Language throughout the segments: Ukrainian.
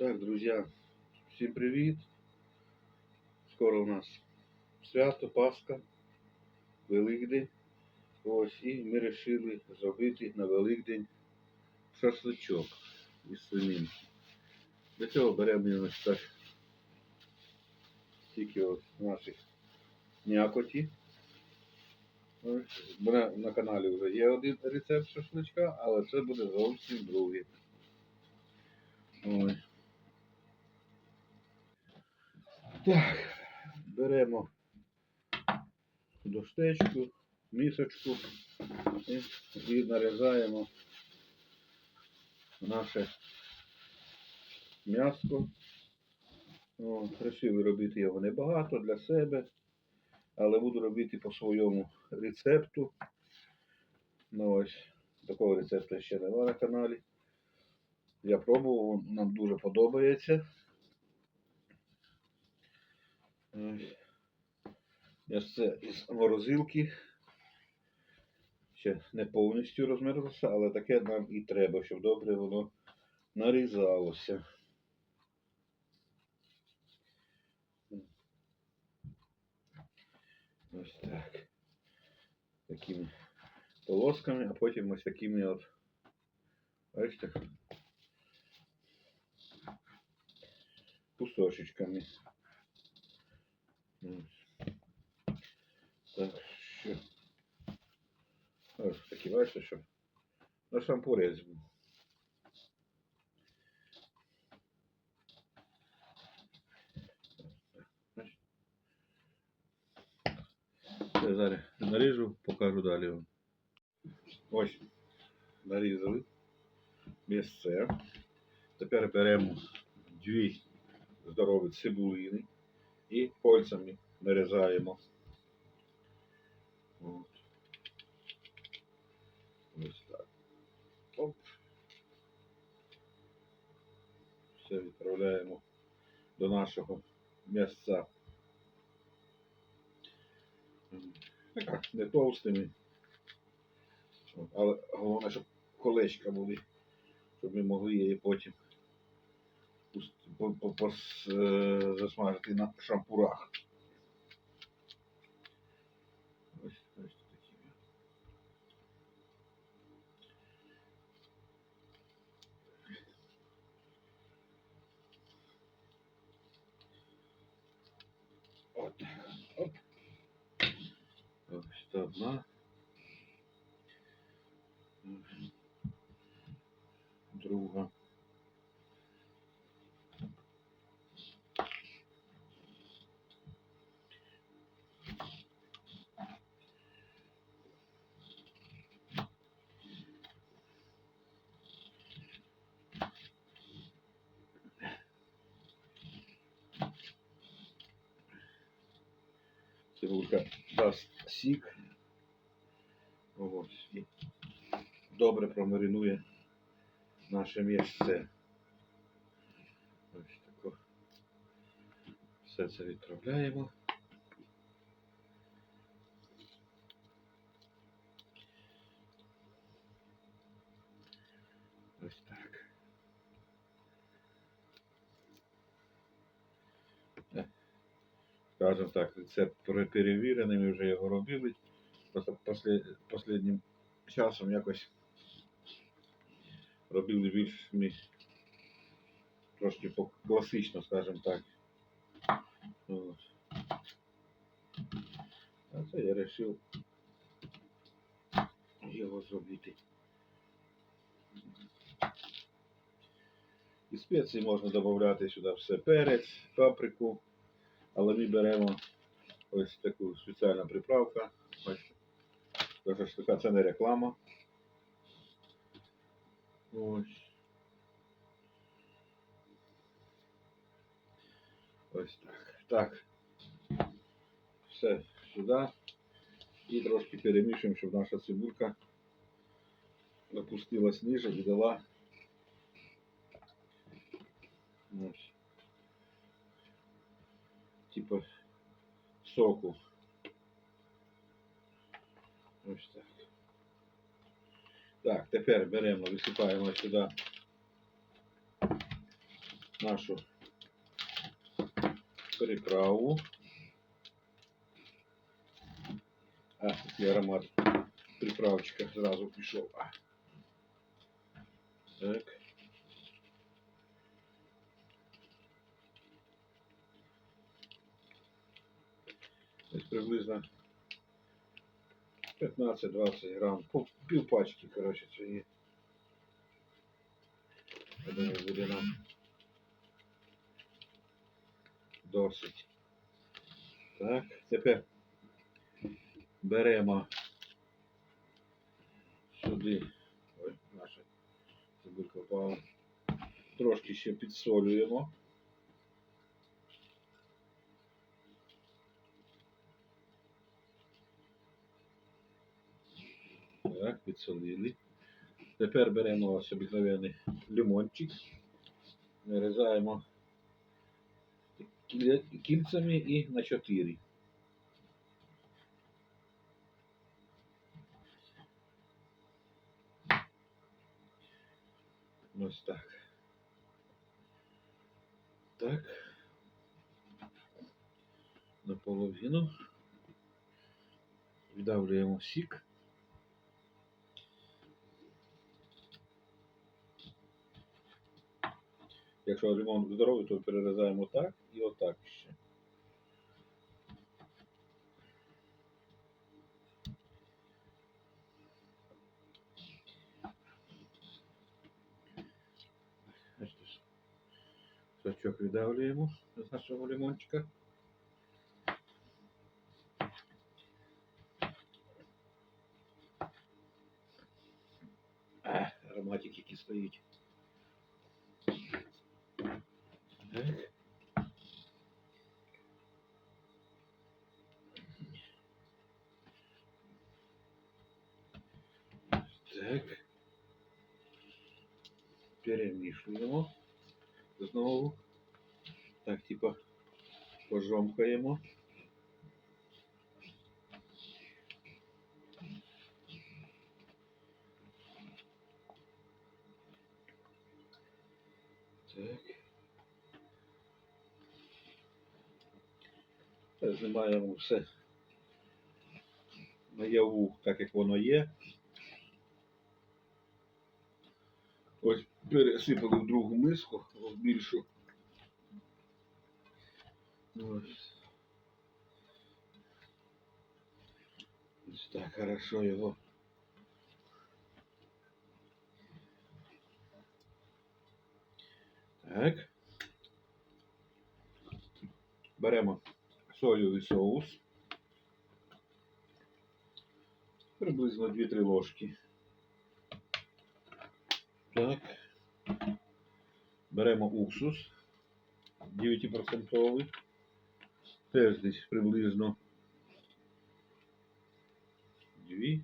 Так, друзья, всім привіт. Скоро у нас свято, Пасха, Великдень. Ось, і ми вирішили зробити на Великдень шашличок із свинини. Для цього беремо ось так тільки от наших м'якоті. Ось, на каналі вже є один рецепт шашличка, але це буде зовсім другий. Ось. Так, беремо доштечку, місочку і, нарізаємо наше м'ясо. О, Решили робити його небагато для себе, але буду робити по своєму рецепту. Ну ось, такого рецепту ще немає на каналі. Я пробував, нам дуже подобається. Ось. Це із морозилки. Ще не повністю розмерзлося, але таке нам і треба, щоб добре воно нарізалося. Ось так. Такими полосками, а потім ось такими от. Бачите? Кусочечками. Так що. Ось такі, бачите, що на шампурець. Я зараз наріжу, покажу далі. Ось, нарізали місце. Тепер беремо дві здорові цибулини і кольцями нарізаємо. Ось так. Оп. Все відправляємо до нашого м'ясця. Не товстими. Але головне, щоб колечка були, щоб ми могли її потім пус- по- по- пос- е, засмажити на шампурах. Ось, ось такі. От. Оп. Ось одна. Цибулька дасть сік. Ось. Добре промаринує наше місце. Ось тако. Все це відправляємо. Скажемо так, рецепт пере- перевірений, ми вже його робили. Просто послед, останнім часом якось робили більш трошки класично, скажімо так. А це я вирішив його зробити. І спеції можна додати сюди все перець, паприку, але ми беремо ось таку спеціальну приправку. Ось Така це не реклама. Ось. Ось так. Так. Все сюди. І трошки перемішуємо, щоб наша цибулька опустилась ниже і дала ось, соку. Ось так. Так, тепер беремо, висипаємо сюди нашу приправу. А, і аромат приправочка зразу пішов. А. Так. 15-20 грам. Пів пачки, коротше, це є. Я думаю, буде нам досить. Так, тепер беремо сюди. Ой, наша цибулька впала. Трошки ще підсолюємо. Так, підсолили. Тепер беремо ось обикновений лимончик, нарізаємо кільцями і на 4. Ось так. Так. Наполовину. Видавлюємо сік. Якщо лимон здоровий, то перерізаємо так і отак ще. Сачок видавлюємо з нашого лимончика. А, ароматик який стоїть. Так. Перемішуємо знову. Так, типа пожомкаємо. Так. Знімаємо все наяву, так як воно є. Ось пересипали в другу миску, в більшу. Ось. Ось так хорошо його. Так. Беремо соєвий соус. Приблизно 2-3 ложки. Так. Беремо уксус 9%. Теж десь приблизно 2.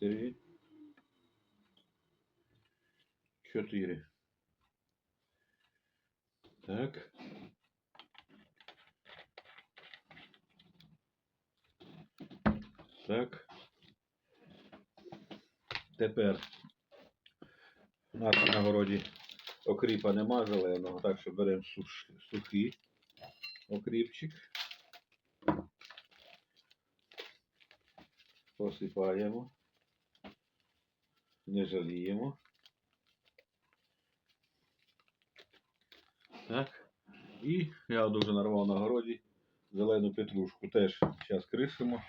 3. 4. Так. Так. Тепер у нас на городі окріпа нема зеленого, так що беремо суш, сухий окріпчик. Посипаємо. Не жаліємо. Так. І я дуже нарвав на городі зелену петрушку. Теж зараз кришимо.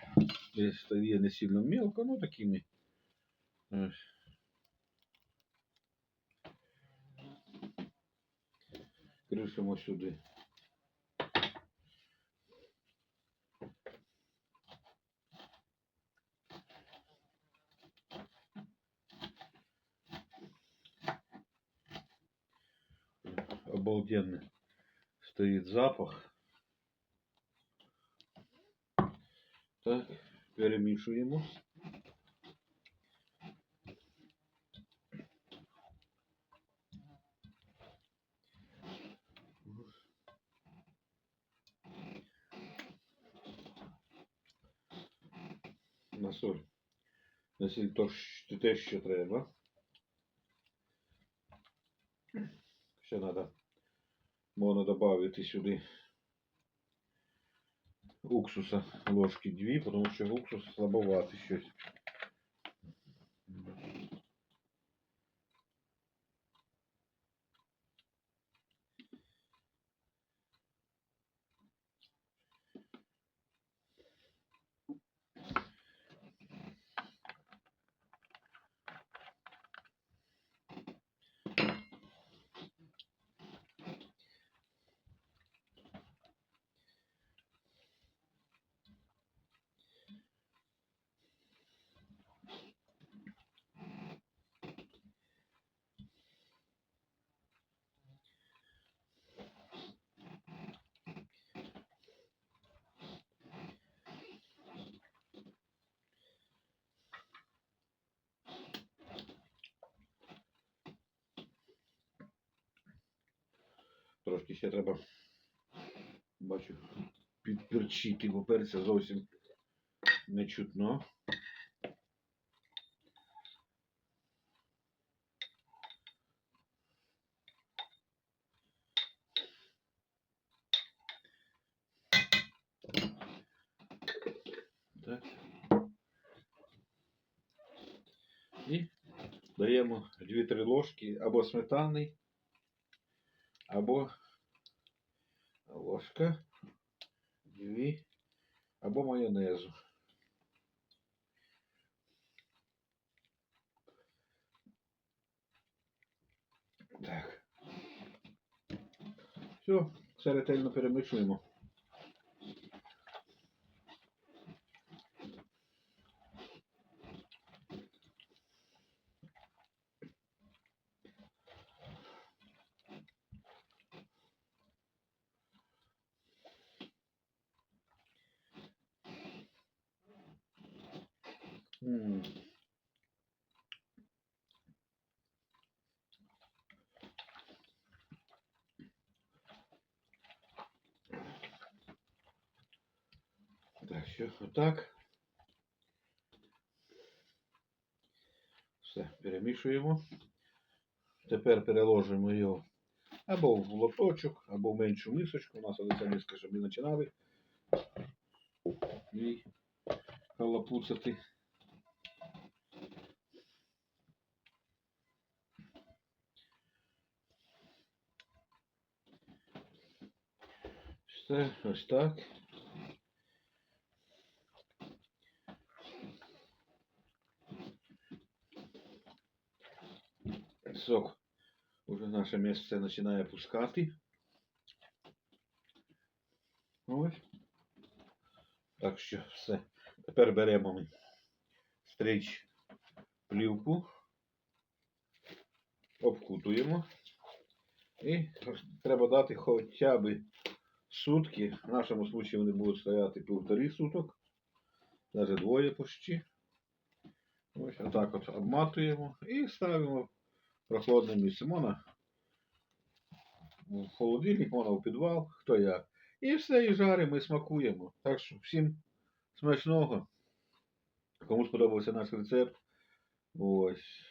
Стає не сильно мелко, ну такими. Кришимо сюди. Обалденный стоит запах. Так, перемішуємо. На соль. На сіль то те, що треба. Ще треба можна додати сюди уксуса ложки дві, тому що уксус слабувати щось. Трошки ще треба, бачу, підперчити, бо перця зовсім не чутно. Так. І даємо 2-3 ложки або сметани, або ложка, дві, або майонезу. Так. Все, все ретельно перемішуємо. Що отак. Все, перемішуємо. Тепер переложимо його або в лоточок, або в меншу мисочку. У нас оця миска, щоб не починали. І халапуцати. Все, ось так. Сок уже наше місце починає пускати. Ось. Так що все. Тепер беремо ми стрич плівку, обкутуємо. І треба дати хоча б сутки. В нашому випадку вони будуть стояти півтори суток, навіть двоє почти. Ось отак от обматуємо і ставимо в прохладне місце. Можна в холодильник, можна в підвал, хто як. І все, і жаримо, і смакуємо. Так що всім смачного. Кому сподобався наш рецепт, ось.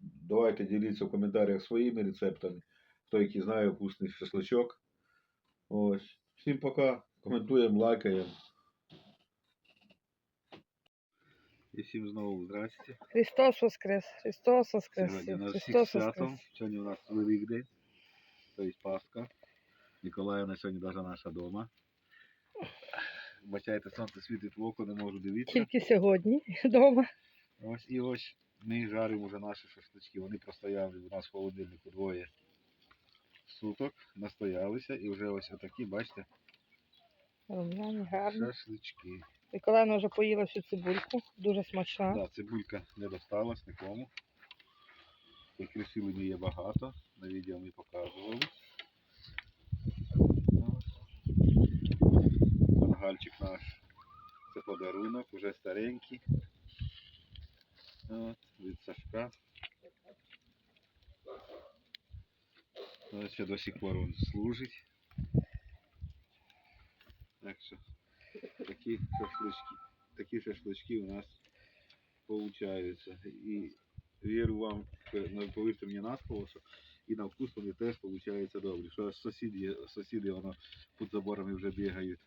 Давайте діліться в коментарях своїми рецептами. Хто який знає вкусний шашличок. Ось. Всім пока. Коментуємо, лайкаємо. І всім знову здрасте. Христос Воскрес! Христос Воскрес! Сьогодні нас всіх святом. Сьогодні у нас Великдень, тобто Пасха. Ніколаївна сьогодні навіть наша дома. Бачайте, сонце світить в око, не можу дивитися. Тільки сьогодні вдома. Ось і ось ми жаримо вже наші шашлички. Вони простояли у нас в холодильнику двоє суток, настоялися і вже ось отакі, бачите, Рум'яні, гарні. шашлички. Миколаївна вже поїла всю цибульку, дуже смачна. Да, цибулька не досталась нікому. Сілені є багато. На відео ми показували. Мангальчик наш. Це подарунок, уже старенький. От, від Сашка. Ще до сих пор він служить. Так що такі шашлички, такі шашлички у нас получаються. І вірю вам, повірте мені на слово, що і на вкус вони теж виходить добре. Що сусіди, сусіди воно під заборами вже бігають.